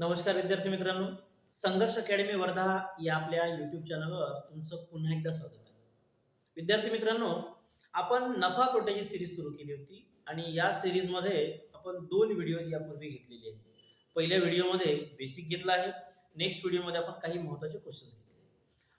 नमस्कार विद्यार्थी मित्रांनो. संघर्ष अकॅडमी वर्धा या आपल्या युट्यूब चॅनलवर तुमचं पुन्हा एकदा स्वागत आहे. विद्यार्थी मित्रांनो आपण नफा तोट्याची सिरीज सुरू केली होती आणि या सिरीजमध्ये आपण दोन व्हिडिओज यापूर्वी घेतलेले आहेत. पहिल्या व्हिडिओमध्ये बेसिक घेतला आहे. नेक्स्ट व्हिडिओमध्ये आपण काही महत्त्वाचे क्वेश्चन्स घेतले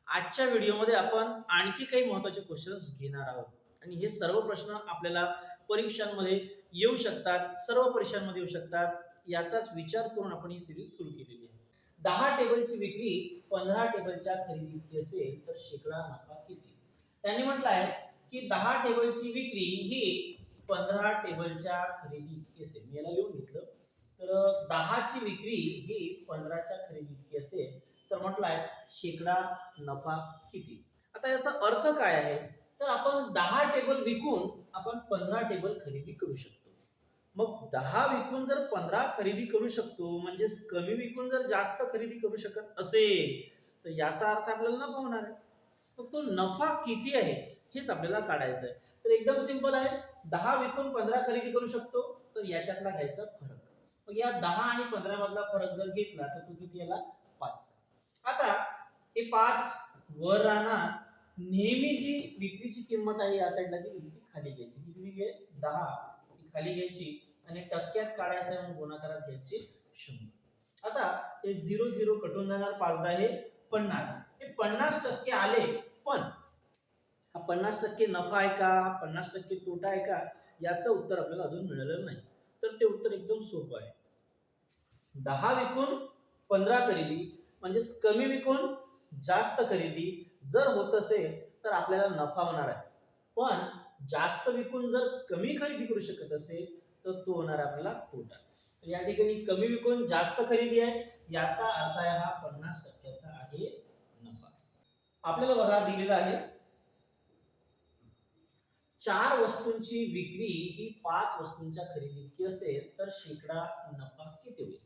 आजच्या व्हिडिओमध्ये आपण आणखी काही महत्त्वाचे क्वेश्चन्स घेणार आहोत. आणि हे सर्व प्रश्न आपल्याला परीक्षांमध्ये येऊ शकतात सर्व परीक्षांमध्ये येऊ शकतात. याचाच विचार करून आपण ही सिरीज सुरू केलेली आहे. दहा टेबलची विक्री पंधरा टेबलच्या खरेदी इतकी असेल तर शेकडा नफा किती? त्यांनी म्हटलं आहे की दहा टेबलची विक्री ही पंधरा टेबलच्या खरेदी इतकी असेल. मी याला लिहून घेतलं. तर दहाची विक्री ही पंधराच्या खरेदी इतकी असेल तर म्हटलं आहे शेकडा नफा किती? आता याचा अर्थ काय आहे? तर आपण दहा टेबल विकून आपण पंधरा टेबल खरेदी करू शकतो. मग दहा विकून जर पंधरा खरेदी करू शकतो म्हणजेच कमी विकून जर जास्त खरेदी करू शकत असेल तर याचा अर्थ आपल्याला नफा होणार आहे. मग तो नफा किती आहे हेच आपल्याला काढायचं आहे. तर एकदम सिंपल आहे दहा विकून पंधरा खरेदी करू शकतो तर याच्यातला घ्यायचा फरक. मग या दहा आणि पंधरा मधला फरक जर घेतला तर तो किती याला पाच. आता हे पाच वर राहणार नेहमी जी विक्रीची किंमत आहे या साईडला दिली ती खाली घ्यायची. किती घे दहा. खाली घ्यायची आणि टक्क्यात काढायचं म्हणून गुणाकारात घ्यायची शंभर आता हे झिरो झिरो कटून जाणार पाच दहा हे पन्नास. हे पन्नास टक्के आले पण हा पन्नास टक्के नफा आहे का? पन्नास टक्के तोटा आहे का? याचं उत्तर आपल्याला अजून मिळालेलं नाही. तर ते उत्तर एकदम सोपं आहे. दहा विकून पंधरा खरेदी म्हणजेच कमी विकून जास्त खरेदी जर होत असेल तर आपल्याला नफा होणार आहे. पण जास्त विकून जर कमी खरेदी करू शकत असेल तर तो होणार आपल्याला तोटा. तर या ठिकाणी कमी विकून जास्त खरेदी आहे याचा अर्थ आहे हा पन्नास टक्क्याचा आहे नफा. आपल्याला बघा दिलेला आहे. चार वस्तूंची विक्री ही पाच वस्तूंच्या खरेदी इतकी असेल तर शेकडा नफा किती होईल?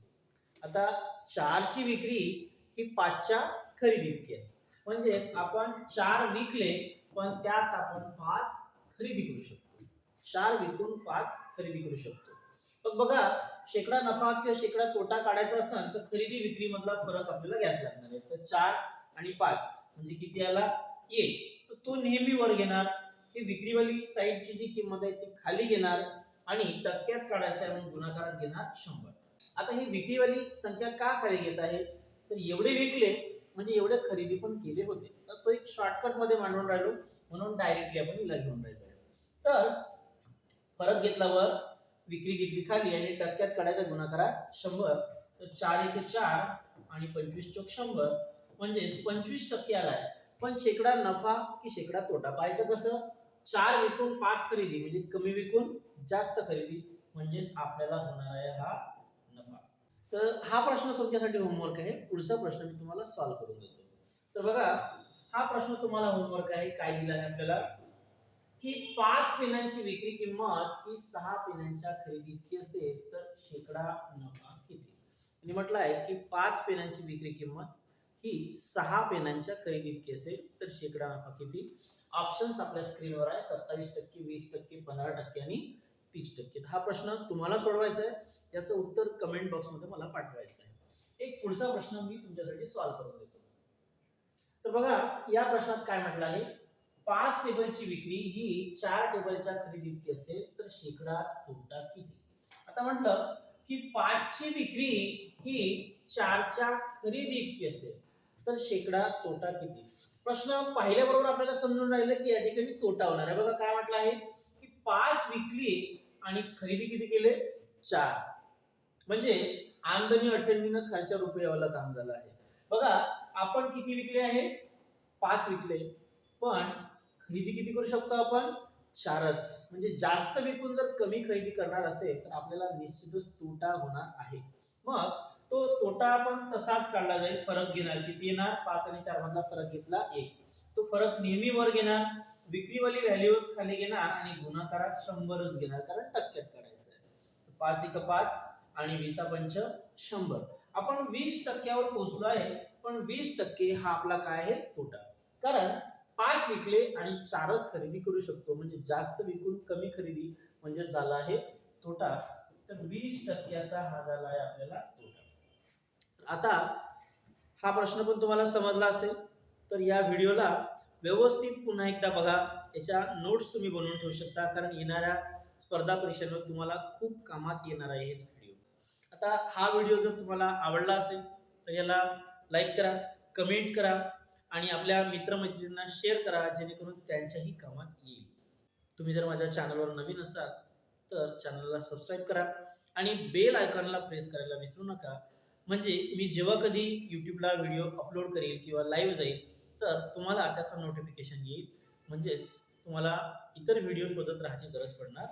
आता चारची विक्री ही पाचच्या खरेदी इतकी आहे. म्हणजेच आपण चार विकले पण त्यात आपण पाच खरेदी करू शकतो. चार विकून पाच खरेदी करू शकतो. मग बघा शेकडा नफा किंवा शेकडा तोटा काढायचा असेल तर खरेदी विक्री मधला फरक आपल्याला घ्यायचा लागणार आहे. तर चार आणि पाच म्हणजे किती आला? एक. तर तो नेहमी वर घेणार. ही विक्रीवाली साईडची जी किंमत आहे ती खाली घेणार आणि टक्क्यात काढायचं आहे म्हणून गुणाकारात घेणार शंभर. आता ही विक्रीवाली संख्या का खाली घेत आहे? तर एवढे विकले म्हणजे एवढे खरेदी पण केले होते. तर तो एक शॉर्टकटमध्ये मांडून राहिलो म्हणून डायरेक्टली आपण हिला घेऊन राहिलो. तर फरक घेतल्यावर विक्री घेतली खाली आणि टक्क्यात काढायचा गुणाकारात शंभर. तर चार एक चार आणि पंचवीस चोक शंभर. म्हणजेच पंचवीस टक्के आलाय. पण शेकडा नफा की शेकडा तोटा? पाहायचं कसं? चार विकून पाच खरेदी म्हणजे कमी विकून जास्त खरेदी म्हणजेच आपल्याला होणार आहे हा नफा. तर हा प्रश्न तुमच्यासाठी होमवर्क आहे. पुढचा प्रश्न मी तुम्हाला सॉल्व्ह करून देतो. तर बघा हा प्रश्न तुम्हाला होमवर्क आहे. काय दिला आहे आपल्याला? की पाच पेनांची विक्री किंमत ही सहा पेनांच्या खरेदी इतकी असेल तर शेकडा नफा किती? आणि म्हटलं आहे की पाच पेनांची विक्री किंमत ही सहा पेनांच्या खरेदी इतकी असेल तर शेकडा नफा किती? ऑप्शन्स आपल्या स्क्रीनवर आहे. सत्तावीस टक्के वीस टक्के पंधरा टक्के आणि तीस टक्के. हा प्रश्न तुम्हाला सोडवायचा आहे. याचं उत्तर कमेंट बॉक्समध्ये मला पाठवायचं आहे. एक पुढचा प्रश्न मी तुमच्यासाठी सॉल्व्ह करून देतो. तर बघा या प्रश्नात काय म्हटलं आहे? पाच टेबलची विक्री ही चार टेबलच्या खरेदी इतकी असेल तर शेकडा तोटा किती? आता म्हटलं की पाचची विक्री ही चारच्या खरेदी इतकी असेल तर शेकडा तोटा किती? प्रश्न पाहिल्याबरोबर आपल्याला समजून राहिलं की या ठिकाणी तोटा होणार आहे. बघा काय म्हटलं आहे? की पाच विक्री आणि खरेदी किती केले? चार. म्हणजे आमदनी अठ्ठ्याण्णव खर्च रुपयावाला काम झालं आहे. बघा आपण किती विकले आहे? पाच विकले. पण खरेदी किती करू शकतो आपण? चारच. म्हणजे जास्त विकून जर कमी खरेदी करणार असेल तर आपल्याला निश्चितच तोटा होणार आहे. मग तो तोटा आपण तसाच काढला जाईल फरक घेणार. किती येणार? पाच आणि चार मधला फरक घेतला एक. तो फरक नेहमी वर घेणार विक्रीवाली व्हॅल्यूज खाली घेणार आणि गुणाकारात शंभरच घेणार कारण टक्क्यात काढायचं आहे. पाच एक पाच आणि वीसा पंच शंभर. आपण वीस टक्क्यावर पोहोचलो आहे पण वीस टक्के हा आपला काय आहे? तोटा. कारण पाच विकले आणि चारच खरेदी करू शकतो म्हणजे जास्त विकून कमी खरेदी म्हणजे झाला आहे तोटा. तर वीस टक्क्याचा हा झाला आहे आपल्याला आता हा प्रश्न पण तुम्हाला समजला असेल. तर या व्हिडिओला व्यवस्थित पुन्हा एकदा बघा. याच्या नोट्स तुम्ही बनवून ठेवू शकता. कारण येणाऱ्या स्पर्धा परीक्षांवर तुम्हाला खूप कामात येणार आहे हे व्हिडिओ. आता हा व्हिडिओ जर तुम्हाला आवडला असेल तर याला लाईक करा कमेंट करा आणि आपल्या मित्रमैत्रिणींना शेअर करा जेणेकरून त्यांच्याही कामात येईल. तुम्ही जर माझ्या चॅनलवर नवीन असाल तर चॅनलला सबस्क्राईब करा आणि बेल आयकॉनला प्रेस करायला विसरू नका. म्हणजे मी जेव्हा कधी यूट्यूबला व्हिडिओ अपलोड करेल किंवा लाईव्ह जाईल तर तुम्हाला त्याचं नोटिफिकेशन येईल. म्हणजेच तुम्हाला इतर व्हिडिओ शोधत राहायची गरज पडणार.